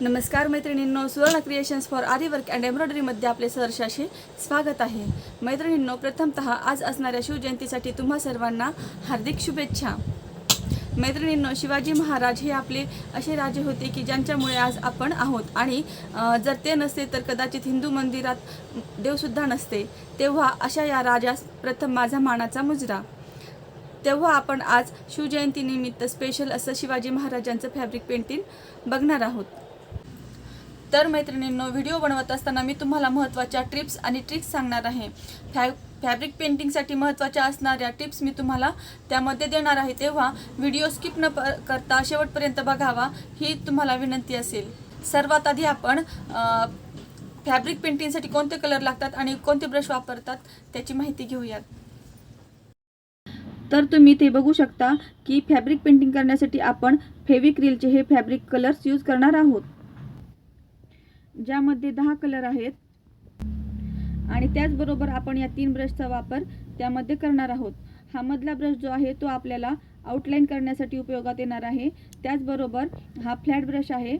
नमस्कार मैत्रिणींनो Suvarna creations for aari work and एम्ब्रॉयडरीमध्ये आपले सहर्षाशी स्वागत आहे. मैत्रिणींनो प्रथमतः आज असणाऱ्या शिवजयंतीसाठी तुम्हा सर्वांना हार्दिक शुभेच्छा. मैत्रिणींनो शिवाजी महाराज हे आपले असे राजे होते की ज्यांच्यामुळे आज आपण आहोत. आणि जर ते नसते तर कदाचित हिंदू मंदिरात देवसुद्धा नसते. तेव्हा अशा या राजास प्रथम माझा मानाचा मुजरा. तेव्हा आपण आज शिवजयंतीनिमित्त स्पेशल असं शिवाजी महाराजांचं फॅब्रिक पेंटिंग बघणार आहोत. तर मैत्रिणींनो व्हिडिओ बनवत असताना मी तुम्हाला महत्त्वाच्या ट्रिप्स आणि ट्रिक्स सांगणार आहे. फॅ फॅब्रिक पेंटिंगसाठी महत्त्वाच्या असणाऱ्या टिप्स मी तुम्हाला त्यामध्ये देणार आहे. तेव्हा व्हिडिओ स्किप न करता शेवटपर्यंत बघावा ही तुम्हाला विनंती असेल. सर्वात आधी आपण फॅब्रिक पेंटिंगसाठी कोणते कलर लागतात आणि कोणते ब्रश वापरतात त्याची माहिती घेऊयात. तर तुम्ही ते बघू शकता की फॅब्रिक पेंटिंग करण्यासाठी आपण फेविक्रिलचे हे फॅब्रिक कलर्स यूज करणार आहोत. ज्यामध्ये दहा कलर आहेत. आणि त्याचबरोबर आपण या तीन ब्रशचा वापर त्यामध्ये करणार आहोत. हा मधला ब्रश जो आहे तो आपल्याला आउटलाईन करण्यासाठी उपयोगात येणार आहे. त्याचबरोबर हा फ्लॅट ब्रश आहे.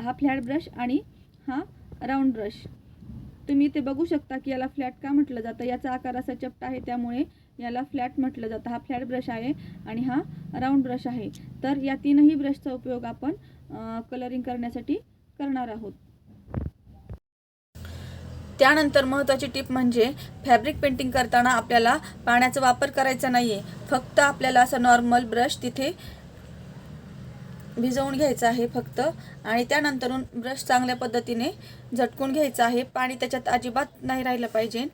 हा फ्लॅट ब्रश आणि हा राऊंड ब्रश तुम्ही ते बघू शकता की याला फ्लॅट का म्हटलं जातं? याचा आकार असा चपटा आहे त्यामुळे याला फ्लॅट म्हटलं जातं. हा फ्लॅट ब्रश आहे आणि हा राऊंड ब्रश आहे. तर या तीनही ब्रशचा उपयोग आपण कलरिंग करण्यासाठी करणार आहोत. त्यानंतर महत्त्वाची टिप म्हणजे फॅब्रिक पेंटिंग करताना आपल्याला पाण्याचा वापर करायचा नाही आहे फक्त आपल्याला असा नॉर्मल ब्रश तिथे भिजवून घ्यायचा आहे फक्त. आणि त्यानंतरून ब्रश चांगल्या पद्धतीने झटकून घ्यायचा आहे. पाणी त्याच्यात अजिबात नाही राहिलं पाहिजे.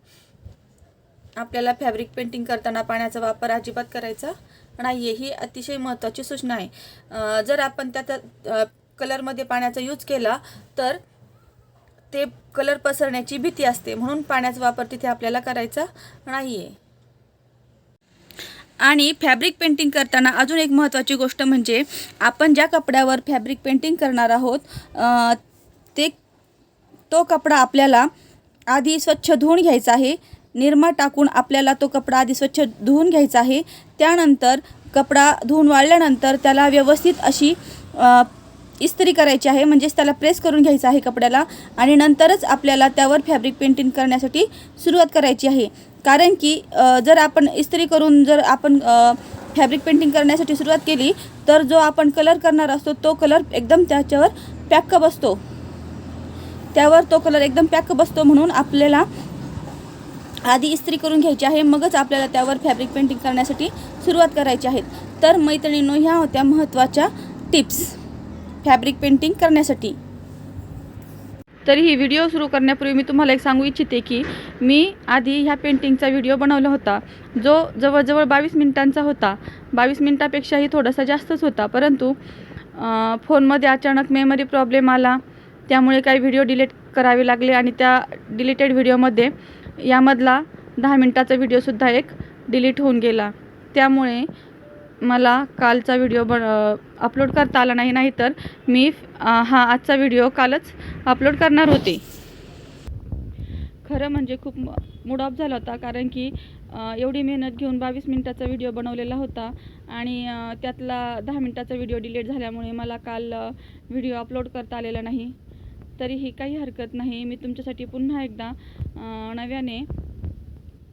आपल्याला फॅब्रिक पेंटिंग करताना पाण्याचा वापर अजिबात करायचा नाही आहे ही अतिशय महत्त्वाची सूचना आहे. जर आपण त्यात कलरमध्ये पाण्याचा यूज केला तर ते कलर पसरण्याची भीती असते. म्हणून पाण्याचा वापर तिथे आपल्याला करायचा नाही आहे आणि फॅब्रिक पेंटिंग करताना अजून एक महत्त्वाची गोष्ट म्हणजे आपण ज्या कपड्यावर फॅब्रिक पेंटिंग करणार आहोत ते तो कपडा आपल्याला आधी स्वच्छ धुवून घ्यायचा आहे. निरमा टाकून आपल्याला तो कपडा आधी स्वच्छ धुवून घ्यायचा आहे. त्यानंतर कपडा धुवून वाळल्यानंतर त्याला व्यवस्थित अशी इस्त्री करायची आहे म्हणजेच त्याला प्रेस करून घ्यायचं आहे कपड्याला आणि नंतरच आपल्याला त्यावर फॅब्रिक पेंटिंग करण्यासाठी सुरुवात करायची आहे. कारण की जर आपण इस्त्री करून जर आपण फॅब्रिक पेंटिंग करण्यासाठी सुरुवात केली तर जो आपण कलर करणार असतो तो कलर एकदम त्याच्यावर पॅक्क बसतो त्यावर तो कलर एकदम पॅक बसतो म्हणून आपल्याला आधी इस्त्री करून घ्यायची आहे मगच आपल्याला त्यावर फॅब्रिक पेंटिंग करण्यासाठी सुरुवात करायची आहे. तर मैत्रिणींनो ह्या होत्या महत्त्वाच्या टिप्स फॅब्रिक पेंटिंग करण्यासाठी. तरी ही व्हिडिओ सुरू करण्यापूर्वी मी तुम्हाला एक सांगू इच्छिते की मी आधी ह्या पेंटिंगचा व्हिडिओ बनवला होता जो जवळजवळ बावीस मिनिटांचा होता. बावीस मिनिटापेक्षाही थोडासा जास्तच होता परंतु फोनमध्ये अचानक मेमरी प्रॉब्लेम आला त्यामुळे काही व्हिडिओ डिलीट करावे लागले आणि त्या डिलीटेड व्हिडिओमध्ये यामधला दहा मिनटाचा व्हिडिओसुद्धा एक डिलीट होऊन गेला. त्यामुळे मला कालचा व्हिडिओ बन अपलोड करता आला नाही नाहीतर मी हा आजचा व्हिडिओ कालच अपलोड करणार होते. खरं म्हणजे खूप मूड ऑफ झाला होता कारण की एवढी मेहनत घेऊन बावीस मिनिटाचा व्हिडिओ बनवलेला होता आणि त्यातला दहा मिनिटाचा व्हिडिओ डिलीट झाल्यामुळे मला काल व्हिडिओ अपलोड करता आलेला नाही. तरीही काही हरकत नाही. मी तुमच्यासाठी पुन्हा एकदा नव्याने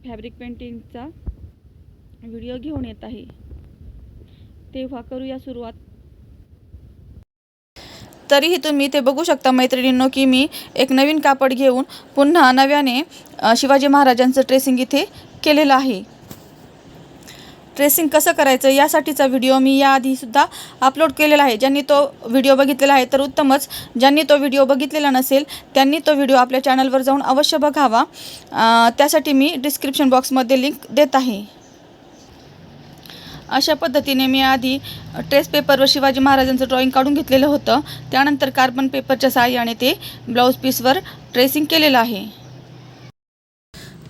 फॅब्रिक पेंटिंगचा व्हिडिओ घेऊन येत आहे. तेव्हा करूया सुरुवात. तरीही तुम्ही ते बघू शकता मैत्रिणींनो की मी एक नवीन कापड घेऊन पुन्हा नव्याने शिवाजी महाराजांचं ट्रेसिंग इथे केलेलं आहे. ट्रेसिंग कसं करायचं यासाठीचा व्हिडिओ मी याआधीसुद्धा अपलोड केलेला आहे. ज्यांनी तो व्हिडिओ बघितलेला आहे तर उत्तमच. ज्यांनी तो व्हिडिओ बघितलेला नसेल त्यांनी तो व्हिडिओ आपल्या चॅनलवर जाऊन अवश्य बघावा. त्यासाठी मी डिस्क्रिप्शन बॉक्समध्ये लिंक देत आहे. अशा पद्धतीने मी आधी ट्रेस पेपरवर शिवाजी महाराजांचं ड्रॉइंग काढून घेतलेलं होतं. त्यानंतर कार्बन पेपरच्या सहाय्याने ते ब्लाऊज पीसवर ट्रेसिंग केलेलं आहे.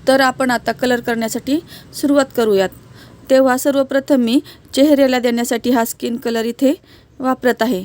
तर आपण आता कलर करण्यासाठी सुरुवात करूयात. तेव्हा सर्वप्रथम मी चेहऱ्याला देण्यासाठी हा स्किन कलर इथे वापरत आहे.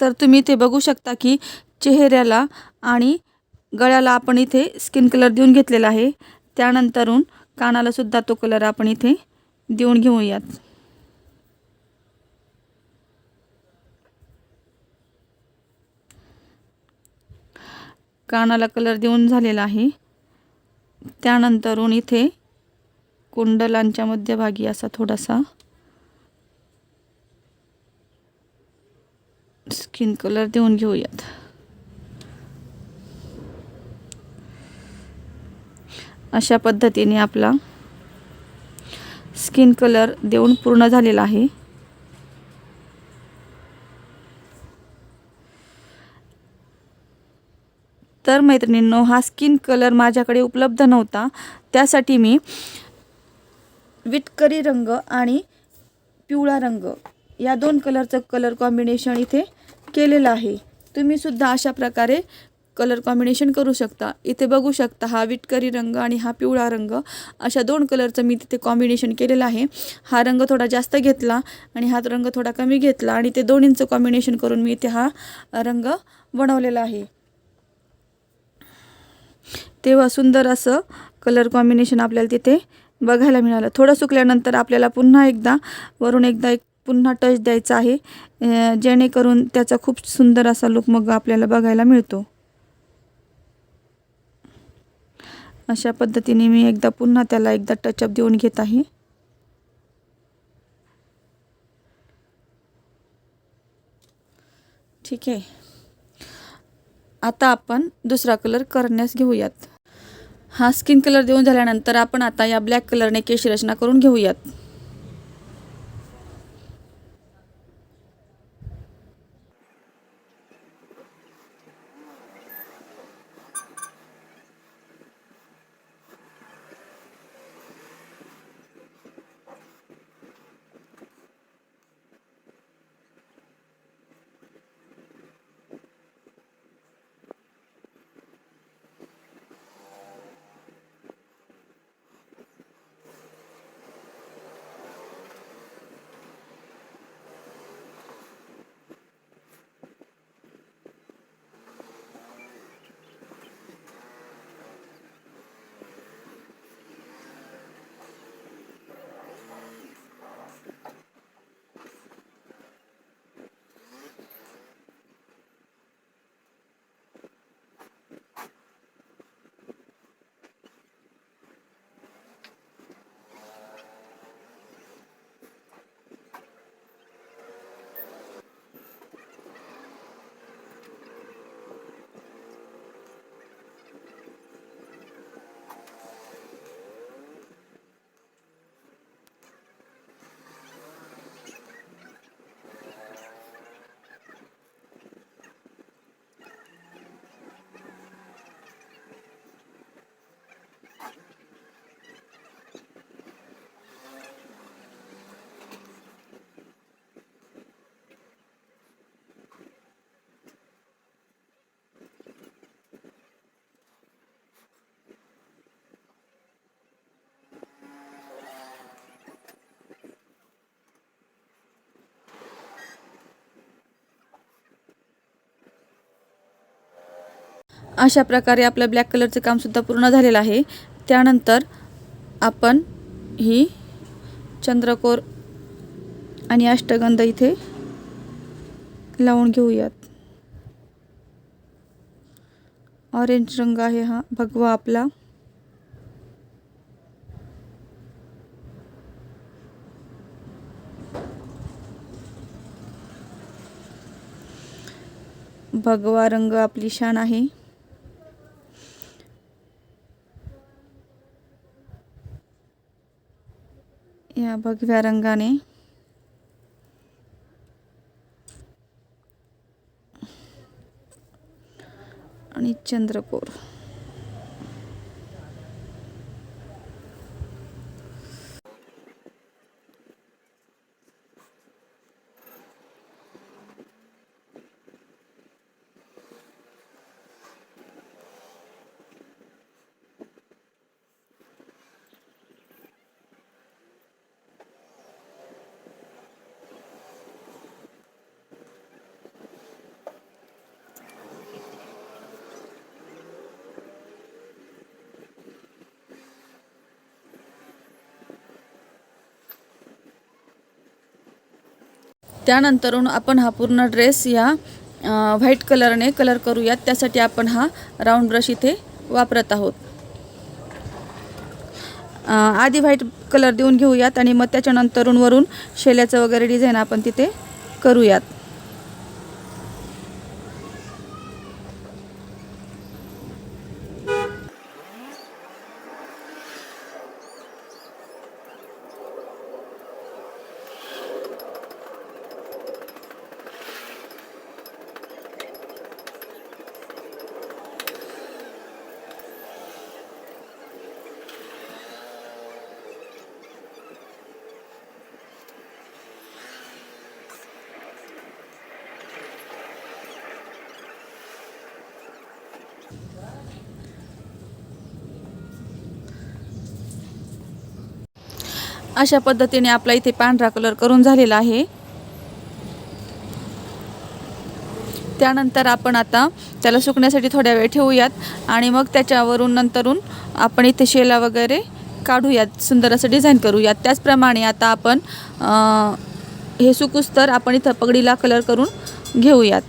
तर तुम्ही इथे बघू शकता की चेहऱ्याला आणि गळ्याला आपण इथे स्किन कलर देऊन घेतलेला आहे. त्यानंतरून कानालासुद्धा तो कलर आपण इथे देऊन घेऊयात. कानाला कलर देऊन झालेला आहे. त्यानंतरून इथे कुंडलांच्या मध्यभागी असा थोडासा स्किन कलर देऊन घेऊयात. अशा पद्धतीने आपला स्किन कलर देऊन पूर्ण झालेला आहे. तर मैत्रिणींनो हा स्किन कलर माझ्याकडे उपलब्ध नव्हता. त्यासाठी मी विटकरी रंग आणि पिवळा रंग या दोन कलरचं कलर कॉम्बिनेशन इथे केलेलं आहे. तुम्हीसुद्धा अशा प्रकारे कलर कॉम्बिनेशन करू शकता. इथे बघू शकता हा विटकरी रंग आणि हा पिवळा रंग. अशा दोन कलरचं मी तिथे कॉम्बिनेशन केलेलं आहे. हा रंग थोडा जास्त घेतला आणि हा रंग थोडा कमी घेतला आणि ते दोन्हींचं कॉम्बिनेशन करून मी इथे हा रंग बनवलेला आहे. तेव्हा सुंदर असं कलर कॉम्बिनेशन आपल्याला तिथे बघायला मिळालं. थोडं सुकल्यानंतर आपल्याला पुन्हा एकदा वरून एकदा एक पुन्हा टच द्यायचा आहे. जेणेकरून त्याचा खूप सुंदर असा लुक मग आपल्याला बघायला मिळतो. अशा पद्धतीने मी एकदा पुन्हा त्याला एकदा टचअप देऊन घेत आहे. ठीक आहे. आता आपण दुसरा कलर करण्यास घेऊयात. हा स्किन कलर देऊन झाल्यानंतर आपण आता या ब्लॅक कलरने केश रचना करून घेऊयात. अशा प्रकारे आपलं ब्लॅक कलरचं कामसुद्धा पूर्ण झालेलं आहे. त्यानंतर आपण ही चंद्रकोर आणि अष्टगंध इथे लावून घेऊयात. ऑरेंज रंग आहे हा भगवा आपला. भगवा रंग आपली शान आहे. భగివేరంగానే అని చంద్రపూర్ त्यानंतरून आपण हा पूर्ण ड्रेस या व्हाईट कलरने कलर करूयात. त्यासाठी आपण हा राऊंड ब्रश इथे वापरत आहोत. आधी व्हाईट कलर देऊन घेऊयात आणि मग त्याच्यानंतरून वरून शेल्याचं वगैरे डिझाईन आपण तिथे करूयात. अशा पद्धतीने आपला इथे पांढरा कलर करून झालेला आहे. त्यानंतर आपण आता त्याला सुकण्यासाठी थोड्या वेळ ठेवूयात आणि मग त्याच्यावरून नंतरून आपण इथे शेला वगैरे काढूयात सुंदर असं डिझाईन करूयात. त्याचप्रमाणे आता आपण हे सुकूस तर आपण इथं पगडीला कलर करून घेऊयात.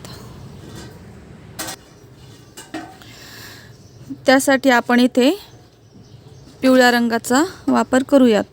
त्यासाठी आपण इथे पिवळ्या रंगाचा वापर करूयात.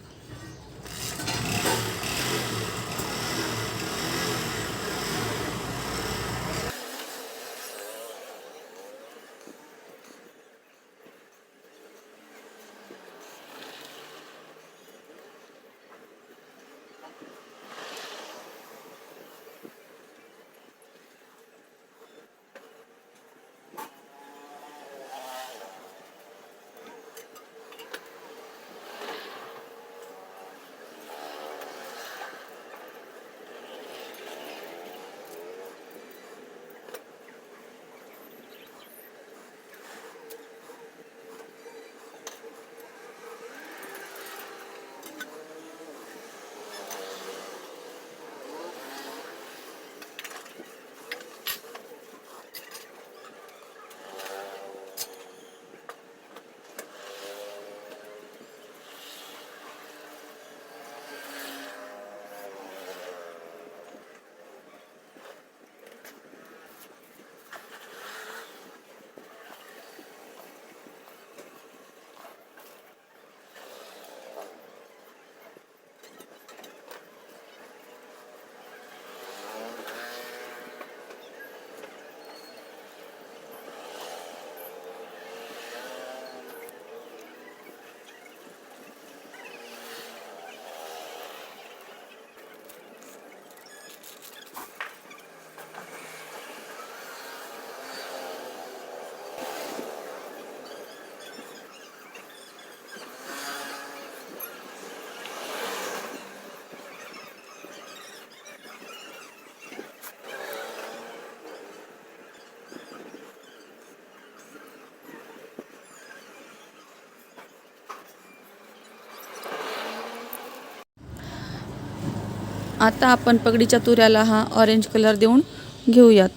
आता आपण पगडीच्या तुऱ्याला हा ऑरेंज कलर देऊन घेऊयात.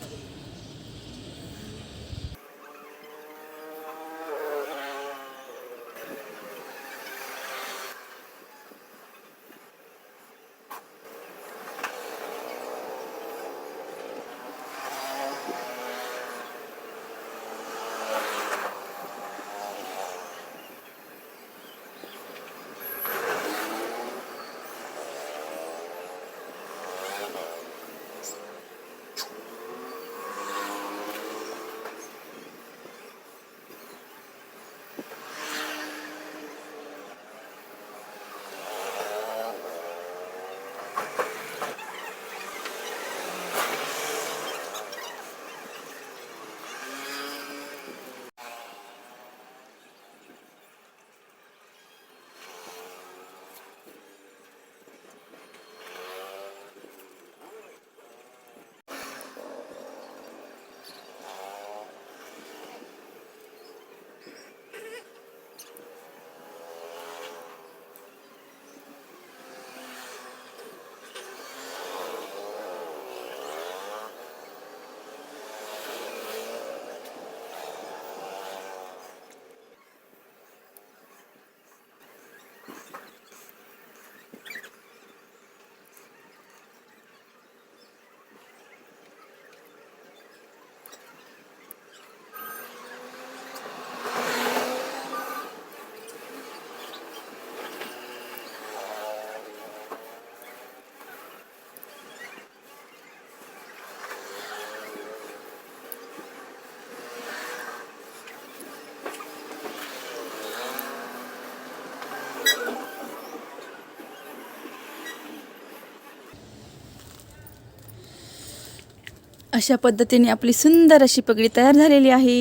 अशा पद्धतीने आपली सुंदर अशी पगडी तयार झालेली आहे.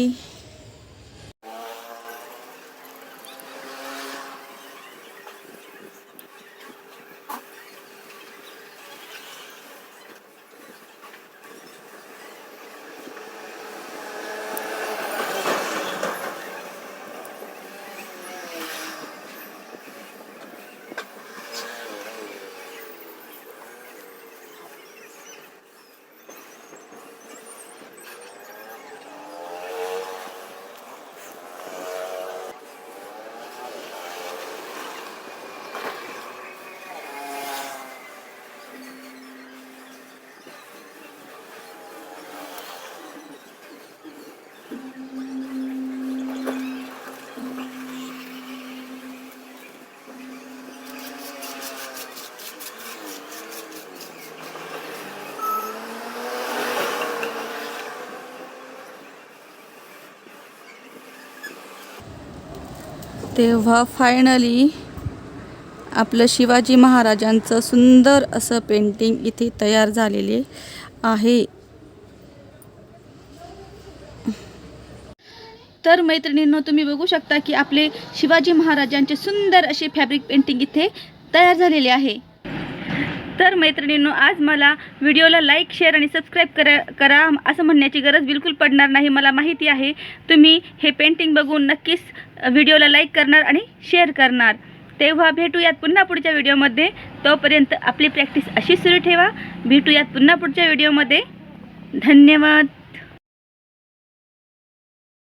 तेव्हा फायनली आपलं शिवाजी महाराजांचं सुंदर असं पेंटिंग इथे तयार झालेले आहे. तर मैत्रिणींनो तुम्ही बघू शकता की आपले शिवाजी महाराजांचे सुंदर असे फॅब्रिक पेंटिंग इथे तयार झालेले आहे. तर मैत्रिणींनो आज मला व्हिडिओला लाईक शेअर आणि सबस्क्राईब करा करा असं म्हणण्याची गरज बिलकुल पडणार नाही. मला माहिती आहे तुम्ही हे पेंटिंग बघून नक्कीच व्हिडिओला लाईक करणार आणि शेअर करणार. तेव्हा भेटूयात पुन्हा पुढच्या व्हिडिओमध्ये. तोपर्यंत आपली प्रॅक्टिस अशी सुरू ठेवा. भेटूयात पुन्हा पुढच्या व्हिडिओमध्ये. धन्यवाद.